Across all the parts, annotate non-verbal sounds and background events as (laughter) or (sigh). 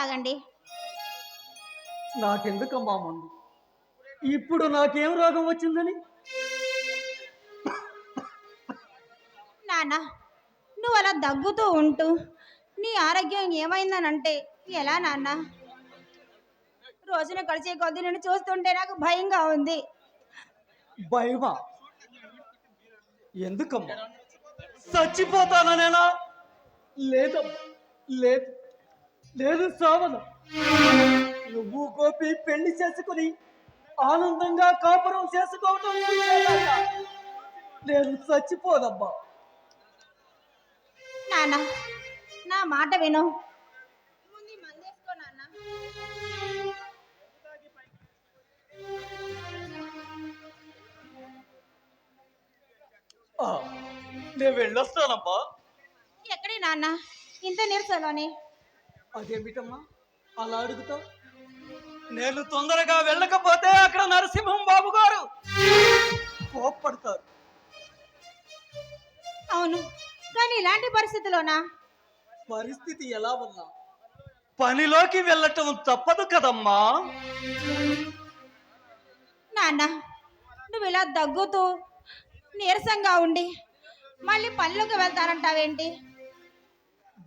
తాగండి. నాకెందుకమ్మా మందు? ఇప్పుడు నాకేం రోగం వచ్చిందని? నాన్న నువ్వు అలా దగ్గుతూ ఉంటూ నీ ఆరోగ్యం ఏమైందనంటే ఎలా నాన్న? రోజున గడిచే కొద్ది నేను చూస్తుంటే నాకు భయంగా ఉంది. భయమా? ఎందుకమ్మా? చచ్చిపోతాననేనా లేదమ్మా లేదు. లేదు సావను నువ్వు గోపి పెళ్ళి చేసుకుని ఆనందంగా కాపురం చేసుకోవటం నేను చచ్చిపోదమ్మా నాన్న నా మాట విను. నేను వెళ్ళొస్తానమ్మా ఎక్కడి నాన్న? ఇంత నీరసలోనే. అదేమిటమ్మా? అలా అడుగుతావు? నేను తొందరగా వెళ్ళకపోతే అక్కడ నరసింహం బాబు గారు కోప్పడతారు. అవును కానీ ఇలాంటి పరిస్థితిలోనా? పరిస్థితి ఎలా ఉన్నా? పనిలోకి వెళ్ళటం తప్పదు కదమ్మా. నాన్న నువ్వు ఇలా దగ్గుతూ నీరసంగా ఉండి మళ్ళీ పనిలోకి వెళ్తానంటావేంటి?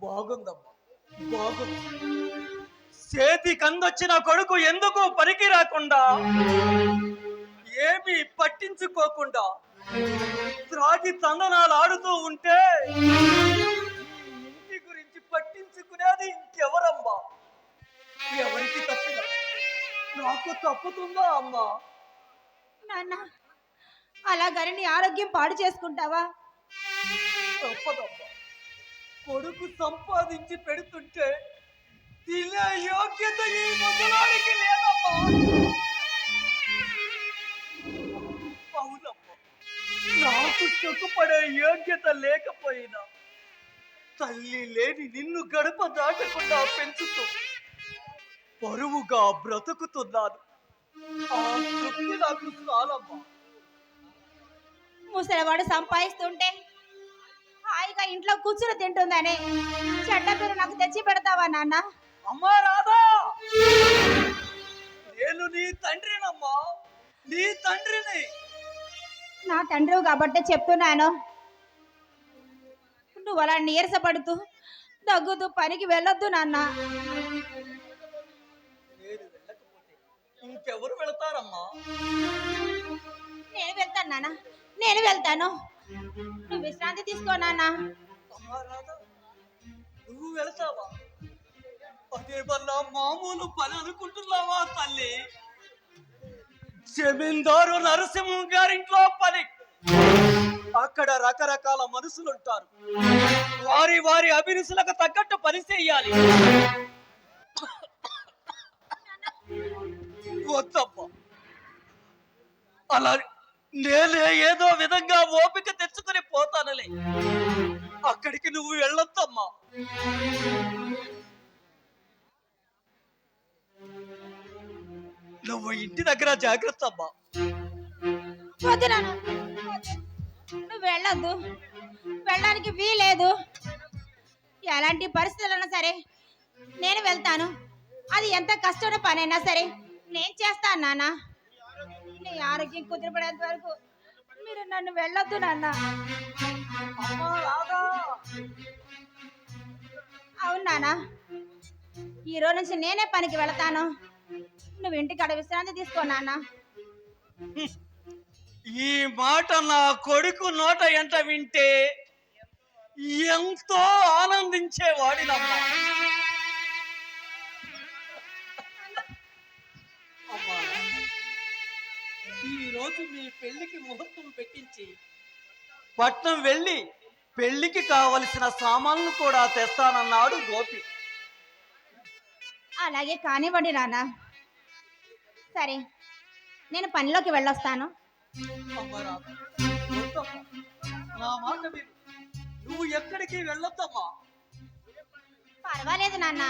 బాగుందమ్మా. చేతి కందొచ్చిన కొడుకు ఎందుకు పనికి రాకుండా? ఏమీ పట్టించుకోకుండా త్రాగి తందనాలు ఆడుతూ ఉంటే ఇంటి గురించి పట్టించుకునేది ఇంకెవరమ్మా? ఎవరికి తప్పిన నాకు తప్పుతుందా అమ్మా? నాన్న అలాగని నీ ఆరోగ్యం పాడు చేసుకుంటావా? తప్పదమ్మా. కొడుకు సంపాదించి పెడుతుంటే తినే యోగ్యత ఈ ముసలాడికి లేదమ్మా. అవునమ్మా. నాకు సుఖపడే యోగ్యత లేకపోయినా తల్లి లేని నిన్ను గడప దాటకుండా పెంచుతూ పరువుగా బ్రతుకుతున్నాను. ఆ తృప్తి నాకు చాలమ్మా. ముసలివాడు సంపాదిస్తుంటే హాయిగా ఇంట్లో కూర్చుని తింటుందనే. చెడ్డ పేరు నాకు తెచ్చి పెడతావా నాన్న? అమ్మా రాధా! నేను నీ తండ్రినమ్మా. నీ తండ్రిని. నా తండ్రి కాబట్టి చెప్తున్నాను నువ్వు అలా నీరసపడుతూ దగ్గుతూ పనికి వెళ్ళొద్దు నాన్న. ఇంకెవరు వెళతారమ్మా? నేను వెళ్తాను నాన్న. నేను వెళ్తాను. నువ్వు విశ్రాంతి తీసుకో నాన్న. నువ్వు వెళతావా? మామూలు పని అనుకుంటున్నావా తల్లి? జమీందారు నరసింహం గారింట్లో పని. అక్కడ రకరకాల మనుషులు ఉంటారు వారి వారి అభిరుచులకు తగ్గట్టు పని చేయాలి. అలా నేనే ఏదో విధంగా ఓపిక పోతానులే. అక్కడికి నువ్వు వెళ్ళొద్దమ్మా. నువ్వు ఇంటి దగ్గర జాగ్రత్త అమ్మా వద్దు నాన్న. నువ్వు వెళ్ళొద్దు. వెళ్ళడానికి వీలేదు ఎలాంటి పరిస్థితులైనా సరే నేను వెళ్తాను. అది ఎంత కష్టమైన పనైనా సరే నేను చేస్తాను నాన్న. నీ ఆరోగ్యం కుదిరిపడేంత వరకు మీరు నన్ను వెళ్ళొద్దు నాన్న. అవును నాన్న. ఈ రోజు నుంచి నేనే పనికి వెళతాను. నువ్వు ఇంటికాడ విశ్రాంతి తీసుకో నాన్న. ఈ మాట నా కొడుకు నోట ఎంట వింటే ఎంతో ఆనందించేవాడినమ్మా. రోజు మీ పెళ్ళికి ముహూర్తం పెట్టించి పట్నం వెళ్ళి పెళ్ళికి కావలసిన సామాన్లు కూడా తెస్తానన్నాడు గోపి. అలాగే కానివ్వండి నాన్న. సరే నేను పనిలోకి వెళ్ళొస్తాను. నా మాట విను. నువ్వు ఎక్కడికి వెళ్ళొద్దమ్మా? పర్వాలేదు నాన్న.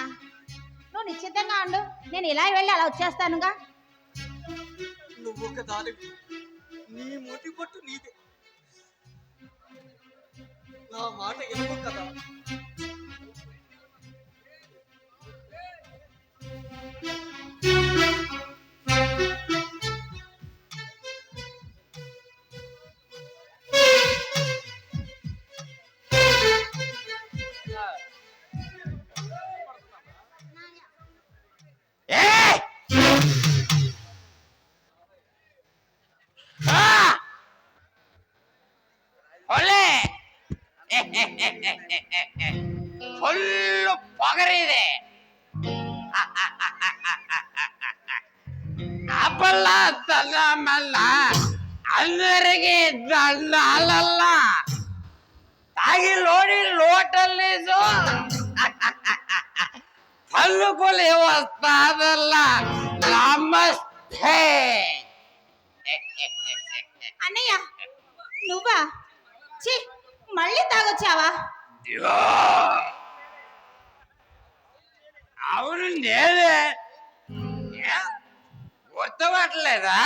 నువ్వు నిశ్చితంగా ఉండు. నేను ఇలా వెళ్ళి అలా వచ్చేస్తానుగా. నువ్వు ఒక దానివి నీ మొటి పట్టు నీదే. నా మాట ఎందుకు కదా? ఫుల్ పొగరిది అప్పల్ల తల్ల మల్ల అందరికి దండాలల్లా తాగి లోడి లోటల్లేసు పలుకులు వస్తాదల్లా నమస్తే అన్నయ్య నువ్వా ఛీ మళ్ళీ తాగొచ్చావా. అవును నేనే? గుర్తుపట్టలేదా?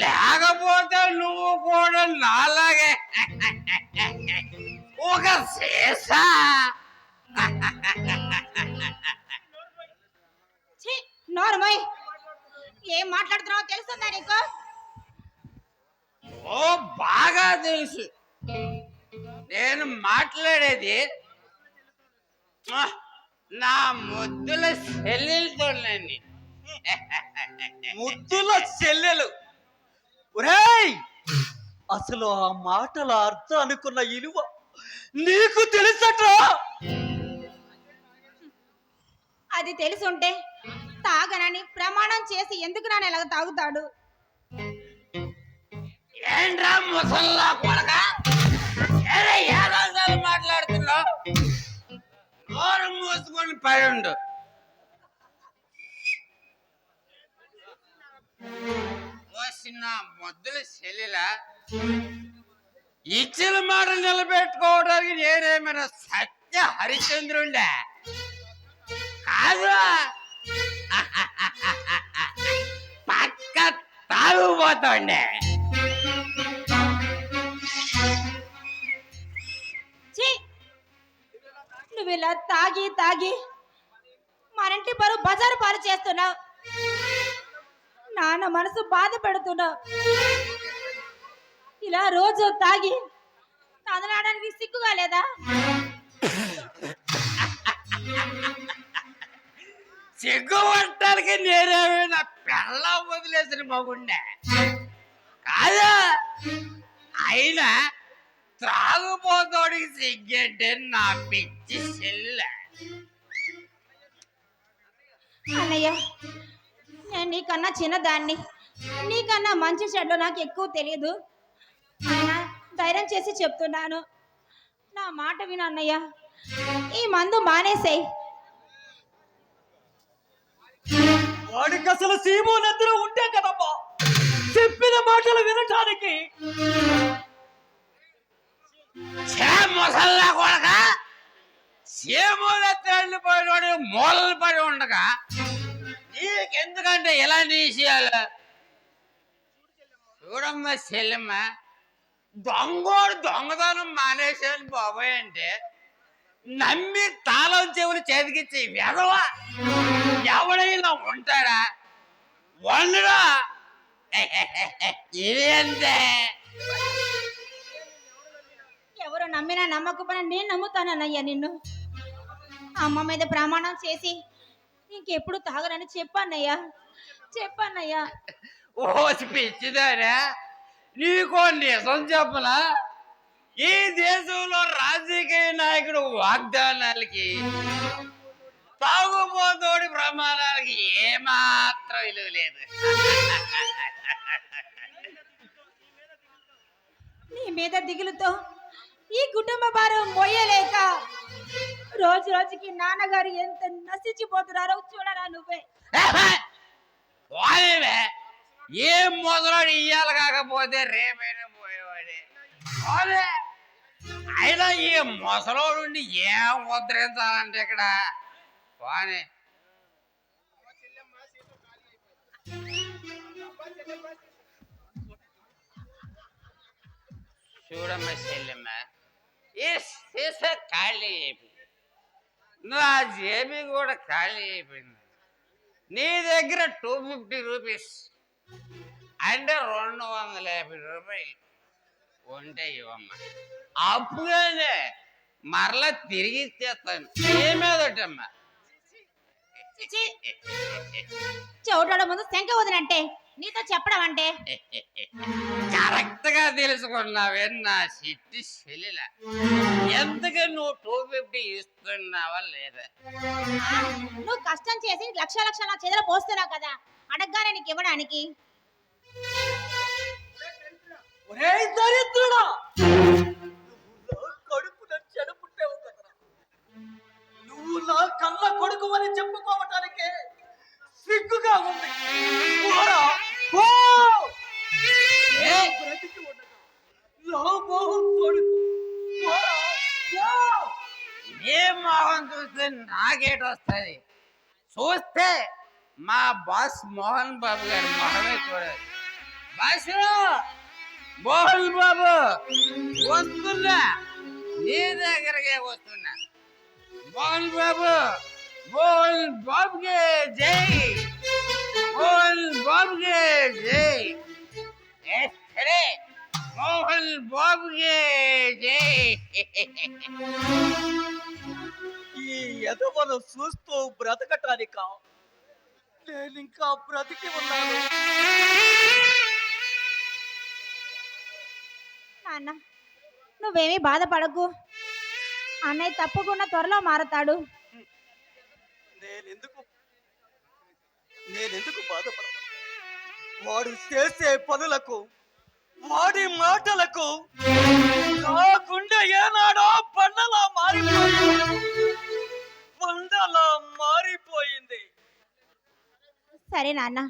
లేకపోతే నువ్వు కూడా నాలాగే. ఒక ఛీ నోరుమోయ్ ఏం మాట్లాడుతున్నావో తెలుస్తుందా నీకు? ఓ బాగా తెలుసు. నేను మాట్లాడేది నా ముద్దుల చెల్లెలతోనండి ముద్దుల చెల్లెలు ఒరేయ్! అసలు ఆ మాటల అర్థం అనుకున్న ఇలువ నీకు తెలుసట్రా? అది తెలుసుంటే తాగనని ప్రమాణం చేసి ఎందుకు నాన్న ఇలాగ తాగుతాడు? ఏంట్రా ముసల్లా కొడక? ఏరే మాట్లాడుతున్నావు? నోరు మూసుకొని పడి ఉండు. వచ్చిన ముద్దుల ఇచ్చిన మాట నిలబెట్టుకోవడానికి నేనేమైనా సత్య హరిశ్చంద్రుండే? కాదు పక్క తాగుపోతుండే నువ్వు ఇలా తాగి తాగి మరింటి బరువు బజారు పాలు చేస్తున్నావు. నాన్న మనసు బాధ పెడుతున్నావు. ఇలా రోజు తాగి తాదనాడానికి సిగ్గుగా లేదా? సిగ్గు పట్టడానికి నేనేమైనా పెళ్ళ వదిలేసిన మగుండే కాదా? అయినా త్రాగుపోతోడికి సిగ్గంటే నా పిచ్చి చెల్ల. అన్నయ్య నేను నీకన్నా చిన్నదాన్ని. నీకన్నా మంచి చెడ్డ నాకు ఎక్కువ తెలియదు అయినా ధైర్యం చేసి చెప్తున్నాను. నా మాట విను అన్నయ్య. ఈ మందు మానేసేయ్. వాడికి అసలు సీము నెద్దరు ఉంటే కదమ్మా చెప్పిన మాటలు వినటానికి ముసల్లా కొడక సీమూలెత్తండి పోయినోడు మూలలు పడి ఉండగా నీకెందుకంటే ఇలాంటి విషయాలు చూడమ్మ చెల్లెమ్మ దొంగోడు దొంగతనం మానేసాను బాబోయ్ అంటే నమ్మి తాళం చెవులు చేతికిచ్చి వెదవ ఎవడైనా ఉంటాడా? వండడా (laughs) ఇది అంతే నమ్మినా నమ్మకపోయినా నేను నమ్ముతానన్నయ్య నిన్ను. అమ్మ మీద ప్రమాణం చేసి ఇంకెప్పుడు తాగరని చెప్పన్నయ్యా. చెప్పన్నయ్యా. ఓసి పిచ్చిదారా. నీకో నిజం చెప్పలా ఈ దేశంలో రాజకీయ నాయకుడు వాగ్దానాలకి తాగుబోతోడి ప్రమాణాలకి ఏమాత్రం విలువ లేదు. నీ మీద దిగులుతో ఈ కుటుంబ భారం మొయ్యలేక రోజు రోజుకి నాన్నగారు ఎంత నశించిపోతున్నారో చూడరా నువ్వే. వాడేవే? ఏం మొదలాడు ఇయ్యాలి కాకపోతే రేపైనా పోయేవాడే. వాడే! అయినా ఈ ముసలోడు ఏం ఉద్ధరించాలంటే ఇక్కడ? బానే చూడమ్మ చెల్లెమ్మ. ఈ సీస ఖాళీ అయిపోయింది. నువ్వు ఆ జేబీ కూడా ఖాళీ అయిపోయింది. నీ దగ్గర టూ ఫిఫ్టీ రూపీస్ అంటే రెండు వందల యాభై రూపాయలు ఉంటే ఇవ్వమ్మ. అప్పుగానే మరలా తిరిగి ఇచ్చేస్తాను. ఏమేదటమ్మా చౌటాడ ముందు శంక వదినంటే. నీతో చెప్పడం అంటే? కరెక్ట్గా తెలుసుకున్నావే నా సిట్టి చెల్లెల ఎంతగా నువ్వు టూ ఫిఫ్టీ ఇస్తున్నావా లేదా? నువ్వు కష్టం చేసి లక్ష లక్ష నా చేతిలో పోస్తున్నావు కదా అడగగానే నీకు ఇవ్వడానికి. ఒరే దరిద్రుడా! నువ్వు నా కడుపున చెడపుట్టావు కదరా నువ్వు నా కళ్ళ కొడుకు అని చెప్పుకోవటానికే సిగ్గుగా ఉంది. ఏ నా మోహం చూస్తే నాకేట వస్తుంది. చూస్తే మా బాస్ మోహన్ బాబు గారి మొహమే చూడాలి బాస్! మోహన్ బాబు వస్తున్నా. నీ దగ్గరకే వస్తున్నా. మోహన్ బాబు మోహన్ బాబుకే జై. మోహన్ బాబుకి జై. మోహన్ బాబుకి జై. ఈ ఎదవను చూస్తూ బ్రతకటానిక? నేను ఇంకా బ్రతికి ఉన్నాను. నాన్న నువ్వేమీ బాధపడకు. అన్నయ్య తప్పకుండా త్వరలో మారతాడు. నేనెందుకు నేనెందుకు బాధపడతాను? వాడు చేసే పనులకు వాడి మాటలకు గుండె ఏనాడో బండలా మారిపోయింది. బండలా మారిపోయింది. సరే నాన్న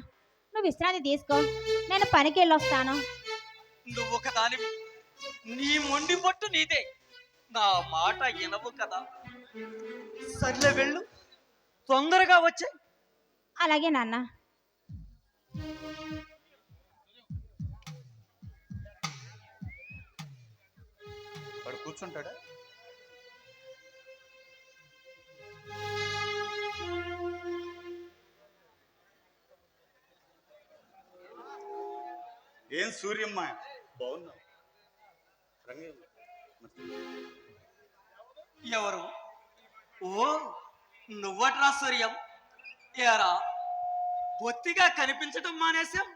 నువ్వు విశ్రాంతి తీసుకో. నేను పనికి వెళ్ళొస్తాను. నువ్వు ఒక దానివి నీ మొండి పొట్టు నీదే. నా మాట వినవు కదా. సర్లే వెళ్ళు. తొందరగా వచ్చే. అలాగే నాన్న. వాడు కూర్చుంటాడా? ఏం సూర్యమ్మ? బాగున్నావు ఎవరు? ఓ నువ్వట్రా సూర్యం? ఏరా బొత్తిగా కనిపించటం మానేశాం?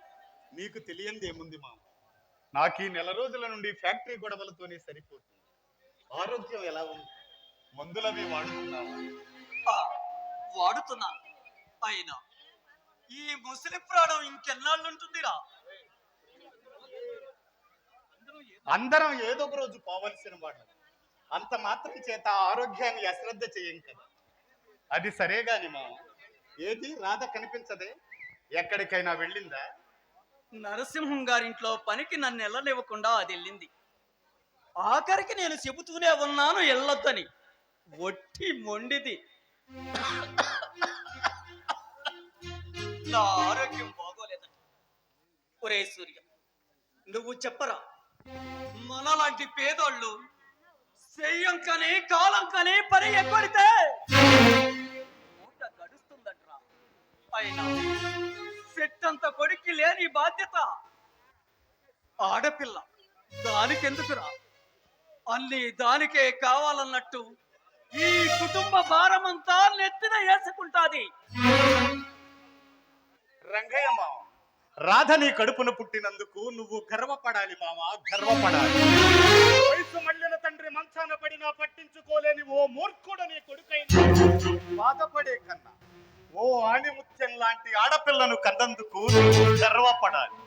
నీకు తెలియంది ఏముంది మామ? నాకు ఈ నెల రోజుల నుండి ఫ్యాక్టరీ గొడవలతోనే సరిపోతుంది. ఆరోగ్యం ఎలా ఉంది? మందులవి వాడుతున్నావా? ఆ, వాడుతున్నాను. అయినా ఈ ముసలి ప్రాణం ఇంకెన్నాళ్ళు ఉంటుందిరా? అందరం ఏదో ఒక రోజు పోవలసిన వాళ్ళు. అంత మాత్రం చేత ఆరోగ్యాన్ని అశ్రద్ధ చేయం కదా. అది సరే గాని మామ. ఏది? రాధ కనిపించదే? ఎక్కడికైనా వెళ్ళిందా? నరసింహం గారింట్లో పనికి నన్ను వెళ్ళనివ్వకుండా అది వెళ్ళింది. ఆఖరికి నేను చెబుతూనే ఉన్నాను వెళ్ళొద్దని ఒట్టి మొండిది. నా ఆరోగ్యం బాగోలేదంట ఒరే సూర్య నువ్వు చెప్పరా? మనలాంటి పేదోళ్ళు కానీ కాలం కానీ పని ఎక్కడితే అయినా చెట్టంత కొడుక్కి లేని బాధ్యత. ఆడపిల్ల దానికెందుకురా? అన్ని దానికే కావాలన్నట్టు ఈ కుటుంబ భారమంతా నెత్తిన వేసుకుంటాది. రంగయ్య మామ రాధ నీ కడుపున పుట్టినందుకు నువ్వు గర్వపడాలి మామ గర్వపడాలి. వయసు మళ్ళిన తండ్రి మంచాన పడినా పట్టించుకోలేని ఓ మూర్ఖుడు నీ కొడుకైన బాధపడే కన్నా ఓ ఆణిముత్యం లాంటి ఆడపిల్లను కన్నందుకు గర్వపడాలి.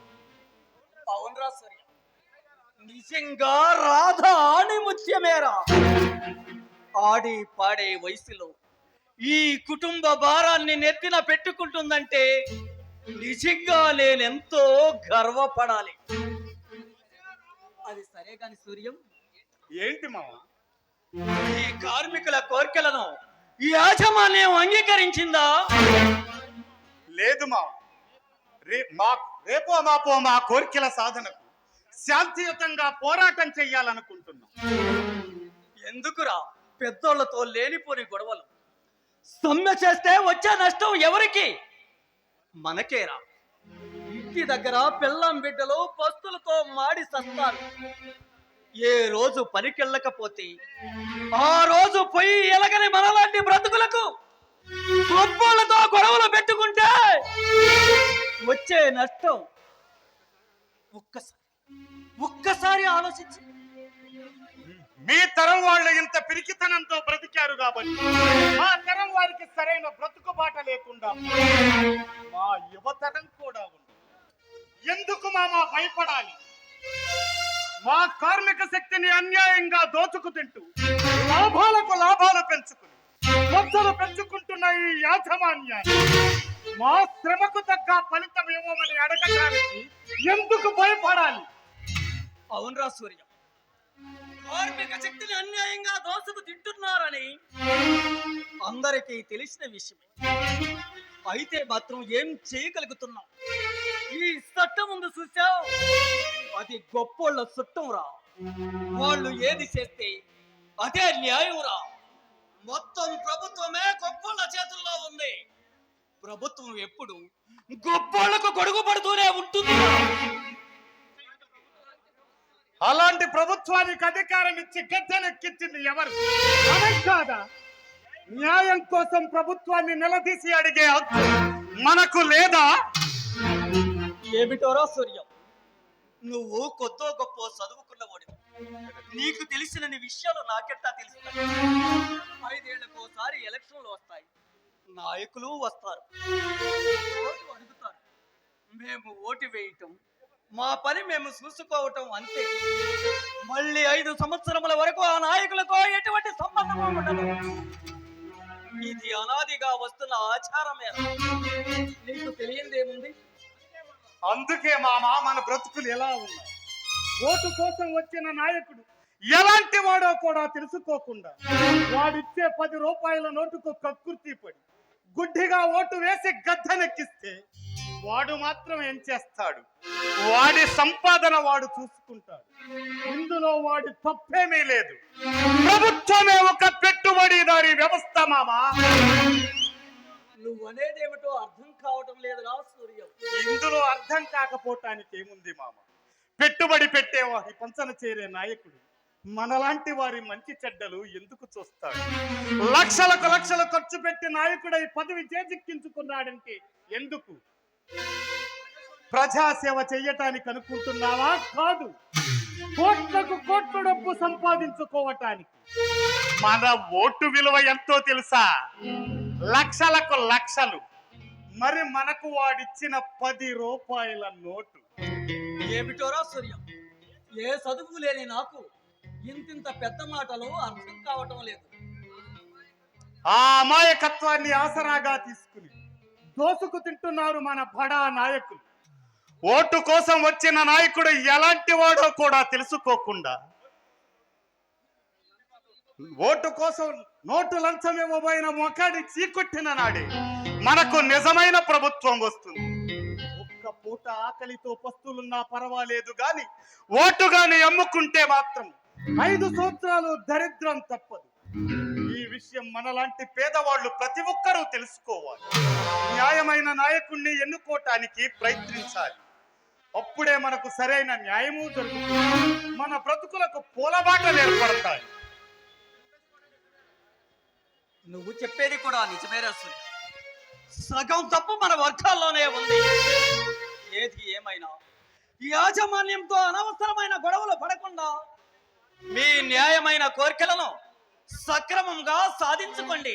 అవునరా సూర్య. నిజంగా రాధ ఆణిముత్యమేరా? ఆడి పాడే వయసులో ఈ కుటుంబ భారాన్ని నెత్తిన పెట్టుకుంటుందంటే నిజంగా నేనెంతో గర్వపడాలి. అది సరే కాని సూర్యం. ఏంటి మామ? ఈ కార్మికుల కోరికలను ఈ యాజమాన్యం అంగీకరించిందా? లేదు మామ రే మా రేపో మాపో మా కోరికల సాధనకు శాంతియుతంగా పోరాటం చెయ్యాలనుకుంటున్నాం. ఎందుకురా? పెద్దోళ్ళతో లేనిపోని గొడవలు. సమ్మె చేస్తే వచ్చే నష్టం ఎవరికి? మనకేరా. ఇంటి దగ్గర పిల్లం బిడ్డలు పస్తులతో మాడి సస్తారు. ఏ రోజు పనికెళ్ళకపోతే ఆ రోజు పొయ్యి ఎలగని మనలాంటి బ్రతుకులకు గొప్పలతో గొడవలు పెట్టుకుంటే వచ్చే నష్టం ఒక్కసారి. ఒక్కసారి ఆలోచించి. మీ తరం వాళ్ళు ఇంత పిరికితనంతో బ్రతికారు కాబట్టి మా తరం వారికి సరైన బ్రతుకుబాట లేకుండా మా యువతరం కూడా ఉంది. ఎందుకు మామ భయపడాలి? మా కార్మిక శక్తిని అన్యాయంగా దోచుకు తింటూ లాభాలకు లాభాలు పెంచుకుని మొత్తలు పెంచుకుంటున్న ఈ యాజమాన్యాన్ని మా శ్రమకు తగ్గ ఫలితం ఏమోమని అడగడానికి ఎందుకు భయపడాలి? అవునరా సూర్య. కార్మిక శక్తిని అన్యాయంగా దోసుకు తింటున్నారని అందరికీ తెలిసిన విషయమే. అయితే మాత్రం ఏం చేయగలుగుతున్నాం? ఈ చట్టం ముందు చూసావు అది గొప్పోళ్ళ చుట్టం రా వాళ్ళు ఏది చేస్తే అదే న్యాయం రా మొత్తం ప్రభుత్వమే గొప్పోళ్ళ చేతుల్లో ఉంది. ప్రభుత్వం ఎప్పుడు గొప్పోళ్ళకు గొడుగు పడుతూనే ఉంటుంది. అలాంటి ప్రభుత్వానికి అధికారం ఇచ్చి గద్దెనెక్కించింది ఎవరు? కాదా? న్యాయం కోసం ప్రభుత్వాన్ని నిలదీసి అడిగే మనకు లేదా? ఏమిటోరా సూర్యం? నువ్వు కొత్త గొప్ప చదువుకున్నవాడివి నీకు తెలిసిన విషయాలు నాకెట్టా తెలుసు ఐదేళ్ళకోసారి ఎలక్షన్లు వస్తాయి. నాయకులు వస్తారు. అడుగుతారు. మేము ఓటు వేయటం మా పని మేము చూసుకోవటం అంతే. మళ్ళీ ఐదు సంవత్సరముల వరకు ఆ నాయకులతో ఎటువంటి సంబంధం ఉండదు. ఇది అనాదిగా వస్తున్న ఆచారమే. నీకు తెలియందేముంది? అందుకే మామ మన బ్రతుకులు ఎలా ఉన్నాయి? ఓటు కోసం వచ్చిన నాయకుడు ఎలాంటి వాడో కూడా తెలుసుకోకుండా వాడిచ్చే పది రూపాయల నోటుకు కక్కుర్తి పడి గుడ్డిగా ఓటు వేసి గద్దెనెక్కిస్తే వాడు మాత్రం ఏం చేస్తాడు? వాడి సంపాదన వాడు చూసుకుంటాడు. ఇందులో వాడి తప్పేమీ లేదు. ప్రభుత్వమే ఒక పెట్టుబడిదారి వ్యవస్థ మామా. నువ్వు అనేదేమిటో అర్థం కావటం లేదురా సూర్యం. ఇందులో అర్థం కాకపోవటానికి ఏముంది మామ? పెట్టుబడి పెట్టేవాడి పంచన చేరే నాయకుడు. మనలాంటి వారి మంచి చెడ్డలు ఎందుకు చూస్తాడు? లక్షలకు లక్షలు ఖర్చు పెట్టి నాయకుడై పదవి చేజిక్కించుకున్నాడంటే ఎందుకు? ప్రజాసేవ చెయ్యటానికి అనుకుంటున్నావా? కాదు. కోట్లకు కోట్ల డబ్బు సంపాదించుకోవటానికి. మన ఓటు విలువ ఎంతో తెలుసా? లక్షలకు లక్షలు. మరి మనకు వాడిచ్చిన పది రూపాయల నోటు. ఏమిటోరా సూర్యం. ఏ చదువు లేని నాకు ఇంతింత పెద్ద మాటలు అర్థం కావటం లేదు. ఆ అమాయకత్వాన్ని ఆసరాగా తీసుకుని దోసుకు తింటున్నారు మన బడా నాయకులు. ఓటు కోసం వచ్చిన నాయకుడు ఎలాంటి వాడో కూడా తెలుసుకోకుండా ఓటు కోసం నోటు లంచం ఇవ్వబోయిన మొఖాన్ని చీకొట్టిన నాడే. మనకు నిజమైన ప్రభుత్వం వస్తుంది. ఒక్క పూట ఆకలితో పస్తులున్నా పర్వాలేదు గాని ఓటు గాని అమ్ముకుంటే మాత్రం ఐదు సంవత్సరాలు దరిద్రం తప్పదు. ఈ విషయం మనలాంటి పేదవాళ్ళు ప్రతి ఒక్కరూ తెలుసుకోవాలి. న్యాయమైన నాయకుణ్ణి ఎన్నుకోవటానికి ప్రయత్నించాలి. అప్పుడే మనకు సరైన న్యాయము జరుగుతుంది. మన బ్రతుకులకు పూలబాటలు ఏర్పడతాయి. నువ్వు చెప్పేది కూడా నిజమేరా సూర్యం సగం తప్పు మన వర్గాల్లోనే ఉంది. ఏది ఏమైనా యాజమాన్యంతో అనవసరమైన గొడవలు పడకుండా మీ న్యాయమైన కోరికలను సక్రమంగా సాధించుకోండి.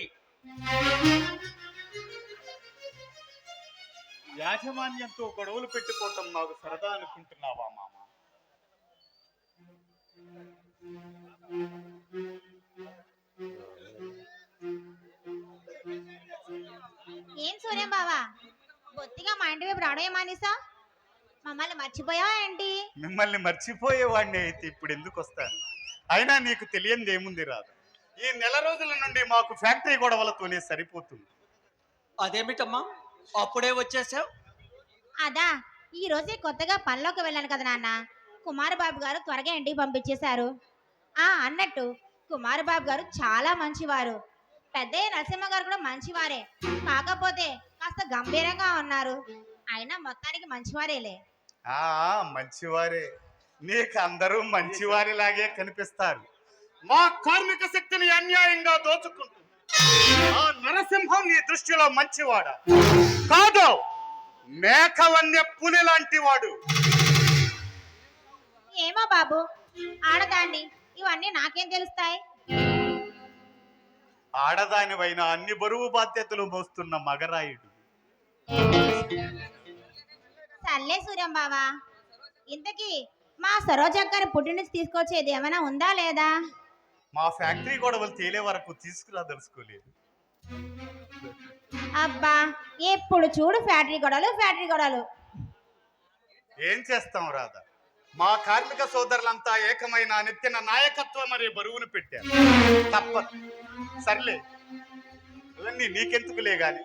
యాజమాన్యంతో గొడవలు పెట్టుకోవటం నాకు సరదా అనుకుంటున్నావా మామ? ఏం సూర్యం బావా? బొత్తిగా మా ఇంటి వైపు రావడం మానేసా మమ్మల్ని మర్చిపోయావా ఏంటి? మిమ్మల్ని మర్చిపోయేవాడిని అయితే ఇప్పుడు ఎందుకు వస్తాను? అయినా నీకు తెలియంది ఏముంది రాదు ఈ నెల రోజుల నుండి మాకు ఫ్యాక్టరీ గొడవలతోనే సరిపోతుంది. అదేమిటమ్మా? అప్పుడే వచ్చేసావు? అదా ఈ రోజే కొత్తగా పనిలోకి వెళ్ళాను కదా నాన్న. కుమారబాబు గారు త్వరగా ఇంటికి పంపించేశారు. ఆ అన్నట్టు కుమారబాబు గారు చాలా మంచివారు. పెద్దయ్య నరసింహ గారు కూడా మంచివారే. కాకపోతే కాస్త గంభీరంగా ఉన్నారు. అయినా మొత్తానికి మంచివారేలే. ఆ మంచివారే. నీకు అందరూ మంచివారిలాగే కనిపిస్తారు. మా కార్మిక శక్తిని అన్యాయంగా దోచుకుంటుంది. ఆ నరసింహం నీ దృష్టిలో మంచివాడా. కాదు మేకవన్య పులి లాంటి వాడు ఏమో బాబు ఆడదాన్ని. ఇవన్నీ నాకేం తెలుస్తాయి? ఆడదానివైన అన్ని బరువు బాధ్యతలు మోస్తున్న మగరాయుడు. సర్లే సూర్యం బావా. ఇంతకీ మా సరోజక్కని పుట్టి నుంచి తీసుకొచ్చేది ఏమైనా ఉందా లేదా? మా ఫ్యాక్టరీ గొడవలు తేలే వరకు తీసుకురా తెలుసుకోలేదు. అబ్బా ఎప్పుడు చూడు ఫ్యాక్టరీ గొడవలు ఫ్యాక్టరీ గొడవలు. ఏం చేస్తాం రాదా మా కార్మిక సోదరులంతా ఏకమైన నెత్తిన నాయకత్వం మరి బరువును పెట్టారు. తప్పదు. సర్లే ఇవన్నీ నీకెందుకులే గాని?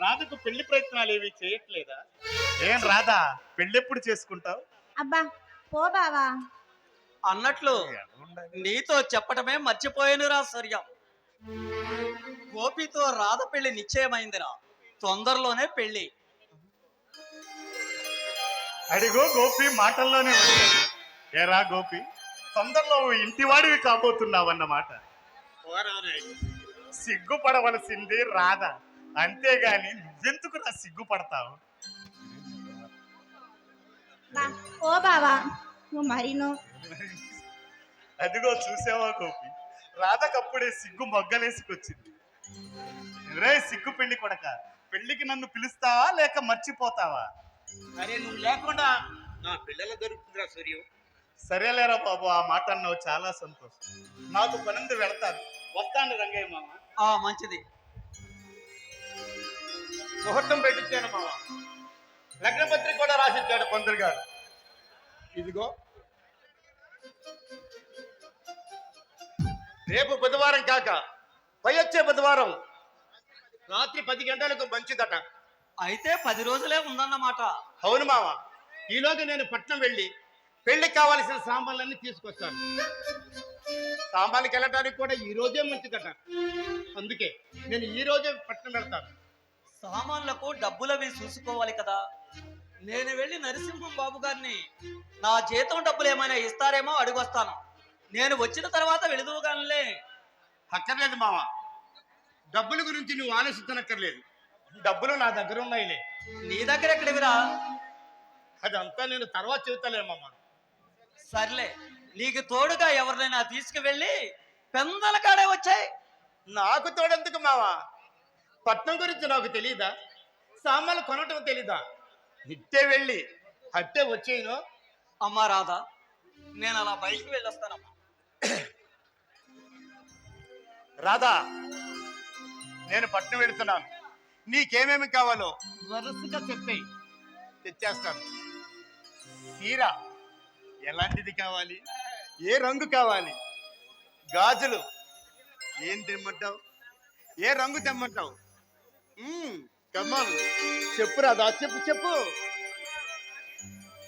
రాధకు పెళ్ళి ప్రయత్నాలు ఏవి చేయట్లేదా? ఏం రాధా పెళ్ళెప్పుడు చేసుకుంటావు? అబ్బా పో బావా. అన్నట్లు నీతో చెప్పటమే మర్చిపోయానురా సూర్యం. గోపితో రాధ పెళ్ళి నిశ్చయమైందిరా. తొందరలోనే పెళ్ళి అడిగో గోపి మాటల్లోనే ఉంది. ఏరా గోపి తొందరలో ఇంటివాడివి కాబోతున్నావన్నమాట. సిగ్గుపడవలసింది రాధ. అంతేగాని నువ్వెందుకు నా సిగ్గుపడతావు? ఓ బావా నువ్వు మరిను. అదిగో చూసావా గోపి రాధకప్పుడే సిగ్గు మొగ్గలేసుకొచ్చింది. రే సిగ్గు పెళ్ళి కొడక పెళ్ళికి నన్ను పిలుస్తావా లేక మర్చిపోతావా? అరే నువ్వు లేకుండా నా పిల్లల దొరుకుతుందిరా సూర్యం. సరేలేరా బాబు ఆ మాట అన్నావు చాలా సంతోషం. నాకు పనింది వెళతాను. వస్తాను రంగయ్య మామ. ఆ మంచిది. ముహూర్తం పెట్టించాను మామ. లగ్నపత్రిక కూడా రాసిచ్చాడు పంతులు గారు. ఇదిగో. రేపు బుధవారం కాక పై వచ్చే బుధవారం రాత్రి పది గంటలకు మంచిదట. అయితే పది రోజులే ఉందన్నమాట. అవును మామ ఈలోగా నేను పట్నం వెళ్ళి పెళ్ళికి కావాల్సిన సామాన్లన్నీ తీసుకొస్తాను. సామాన్లకి వెళ్ళటానికి కూడా ఈ రోజే మంచిదట అందుకే నేను ఈ రోజే పట్నం వెళ్తాను. సామాన్లకు డబ్బులవి చూసుకోవాలి కదా. నేను వెళ్ళి నరసింహం బాబు గారిని నా జీతం డబ్బులు ఏమైనా ఇస్తారేమో అడిగొస్తాను. నేను వచ్చిన తర్వాత వెళుదువుగానిలే. అక్కర్లేదు మామ డబ్బుల గురించి నువ్వు ఆలోచించనక్కర్లేదు. డబ్బులు నా దగ్గర ఉన్నాయిలే. నీ దగ్గర ఎక్కడివిరా? అదంతా నేను తర్వాత చెబుతాలే మామ సర్లే నీకు తోడుగా ఎవరినైనా తీసుకువెళ్ళి పెందల కాడే వచ్చాయి. నాకు తోడెందుకు మావా? పట్నం గురించి నాకు తెలీదా? సామాన్లు కొనటం తెలీదా? ఇట్టే వెళ్ళి అట్టే వచ్చేయను. అమ్మా రాధా నేను అలా బయటికి వెళ్ళొస్తానమ్మా. రాధా నేను పట్నం వెళుతున్నాను. నీకేమేమి కావాలో వరుసగా చెప్పేయి. తెచ్చేస్తాను. చీర ఎలాంటిది కావాలి? ఏ రంగు కావాలి? గాజులు ఏం తెమ్మంటావు? ఏ రంగు తెమ్మంటావు? కమ్మాను చెప్పు రాధా చెప్పు చెప్పు.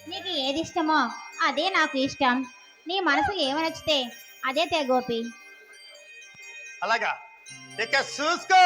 నీకు ఏది ఇష్టమో అదే నాకు ఇష్టం. నీ మనసు ఏమి నచ్చితే అదే తే గోపి. అలాగా. ఇక చూసుకో.